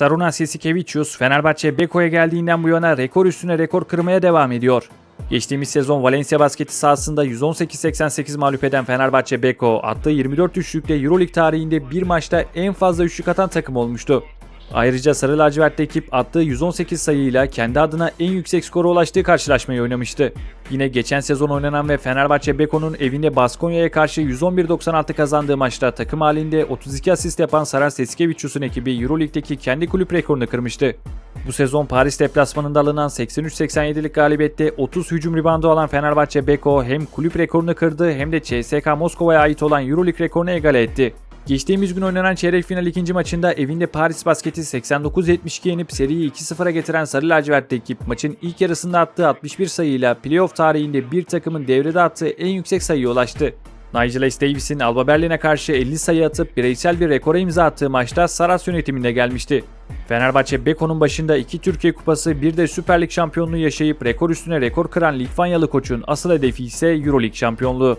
Sarunas Yasikevicius Fenerbahçe Beko'ya geldiğinden bu yana rekor üstüne rekor kırmaya devam ediyor. Geçtiğimiz sezon Valencia basketi sahasında 118-88 mağlup eden Fenerbahçe Beko attığı 24 üçlükle Euroleague tarihinde bir maçta en fazla üçlük atan takım olmuştu. Ayrıca Sarı Lacivertli ekip attığı 118 sayıyla kendi adına en yüksek skora ulaştığı karşılaşmayı oynamıştı. Yine geçen sezon oynanan ve Fenerbahçe Beko'nun evinde Baskonya'ya karşı 111-96 kazandığı maçta takım halinde 32 asist yapan Saras Eskevicius'un ekibi Euroleague'deki kendi kulüp rekorunu kırmıştı. Bu sezon Paris deplasmanında alınan 83-87'lik galibiyette 30 hücum ribandı alan Fenerbahçe Beko hem kulüp rekorunu kırdı hem de CSK Moskova'ya ait olan Euroleague rekorunu egale etti. Geçtiğimiz gün oynanan çeyrek final ikinci maçında evinde Paris basketi 89-72 yenip seriyi 2-0'a getiren Sarı Lacivertli ekip maçın ilk yarısında attığı 61 sayıyla playoff tarihinde bir takımın devrede attığı en yüksek sayıya ulaştı. Nigel S. Davis'in Alba Berlin'e karşı 50 sayı atıp bireysel bir rekora imza attığı maçta Saras yönetiminde gelmişti. Fenerbahçe Beko'nun başında iki Türkiye Kupası bir de Süper Lig şampiyonluğu yaşayıp rekor üstüne rekor kıran Litvanyalı koçun asıl hedefi ise Euroleague şampiyonluğu.